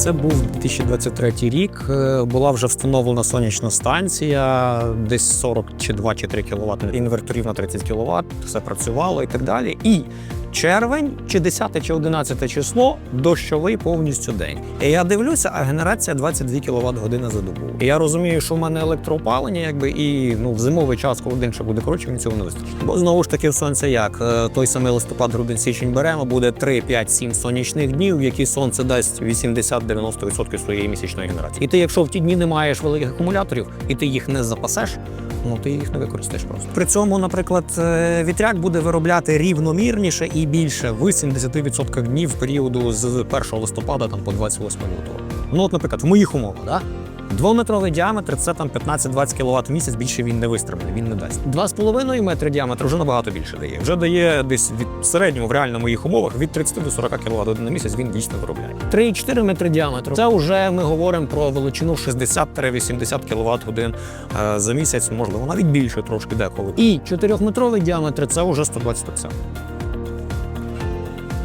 Це був 2023 рік. Е, Була вже встановлена сонячна станція, десь 40 чи 2 чи 3 кВт, інверторів на 30 кВт, все працювало і так далі. І червень, чи 10 чи 11 число, дощовий повністю день. І я дивлюся, а генерація 22 кВт година за добу. І я розумію, що в мене електроопалення, якби і ну в зимовий час, коли день ще буде коротше, мені цього не вистачить. Бо знову ж таки сонце як Е, той самий листопад, грудень, січень беремо, буде 3, 5, 7 сонячних днів, в які сонце дасть 80-90% своєї місячної генерації. І ти, якщо в ті дні не маєш великих акумуляторів, і ти їх не запасеш. Ну, ти їх не використаєш просто. При цьому, наприклад, е, вітряк буде виробляти рівномірніше і більше в 70% днів періоду з 1 листопада там, по 28 лютого. Ну, от, наприклад, в моїх умовах, да? Двометровий діаметр це там 15-20 кВт в місяць, більше він не вистрибне, він не дасть. 2,5 метри діаметр вже набагато більше дає. Вже дає десь від в середньому в реальному моїх умовах від 30 до 40 кВт на місяць він дійсно виробляє. 3,4 метри діаметру. Це вже ми говоримо про величину 60-80 кВт годин е, за місяць, можливо, навіть більше трошки деколи. І 4-метровий діаметр це вже 120 50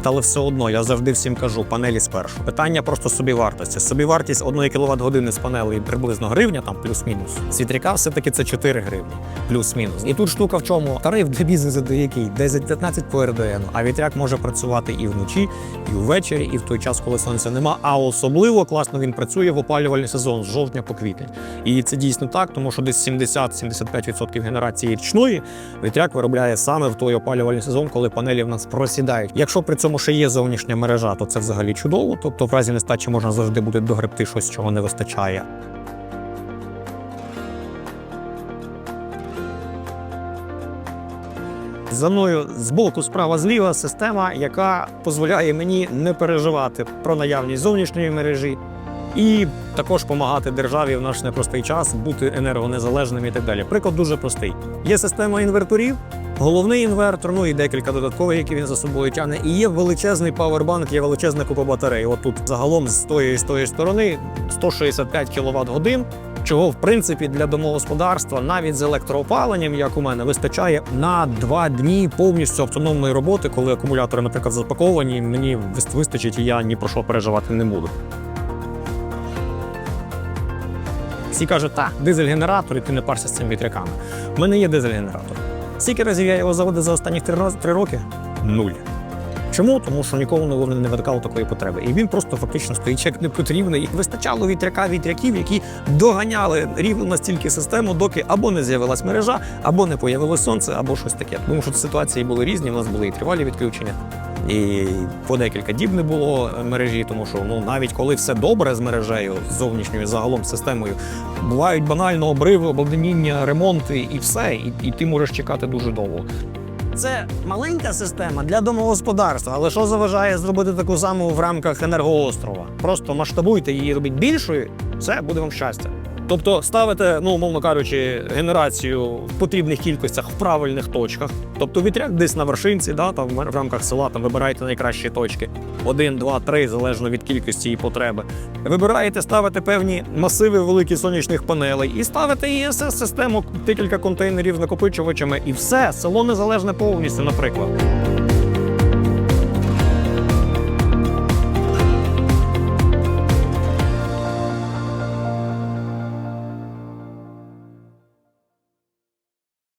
але все одно я завжди всім кажу панелі спершу. Питання просто собівартості. Собівартість 1 кВт години з панелей приблизно гривня, там плюс-мінус. З вітряка все-таки це 4 гривні, плюс-мінус. І тут штука в чому тариф для бізнесу до який 10-15 по РДН, а вітряк може працювати і вночі, і ввечері, і в той час, коли сонця нема. А особливо класно він працює в опалювальний сезон з жовтня по квітень. І це дійсно так, тому що десь 70-75% генерації річної вітряк виробляє саме в той опалювальний сезон, коли панелі в нас просідають. Якщо при цьому ще є зовнішня мережа, то це взагалі чудово. Тобто, в разі нестачі можна завжди буде догребти щось, чого не вистачає. За мною збоку, справа, зліва система, яка дозволяє мені не переживати про наявність зовнішньої мережі і також допомагати державі в наш непростий час бути енергонезалежним і так далі. Приклад дуже простий: є система інверторів. Головний інвертор, ну і декілька додаткових, які він за собою тягне. І є величезний павербанк, є величезна купа батарей. От тут загалом з тої і з тої сторони 165 кВт годин. Чого в принципі для домогосподарства навіть з електроопаленням, як у мене, вистачає на два дні повністю автономної роботи, коли акумулятори, наприклад, запаковані, мені вистачить, і я ні про що переживати не буду. Всі кажуть, так, дизель-генератор, і ти не парся з цим вітряками. У мене є дизель-генератор. Скільки разів я його заводив за останні три, роки? Нуль. Чому? Тому що ніколи не- не виникало такої потреби. І він просто фактично стоїть як непотрібний. І вистачало вітряка вітряків, які доганяли рівно настільки систему, доки або не з'явилась мережа, або не появилось сонце, або щось таке. Тому що ситуації були різні. У нас були і тривалі відключення. І по декілька діб не було мережі, тому що ну навіть коли все добре з мережею, зовнішньою загалом системою, бувають банально обриви, обледеніння, ремонти і все, і, і ти можеш чекати дуже довго. Це маленька система для домогосподарства, але що заважає зробити таку саму в рамках енергоострова? Просто масштабуйте її, робіть більшою, це буде вам щастя. Тобто ставите, ну умовно кажучи, генерацію в потрібних кількостях в правильних точках. Тобто вітряк десь на вершинці, да, там в рамках села там вибираєте найкращі точки. Один, два, три, залежно від кількості і потреби. Вибираєте, ставите певні масиви великих сонячних панелей і ставите ІСС систему, декілька контейнерів з накопичувачами, і все, село незалежне повністю, наприклад.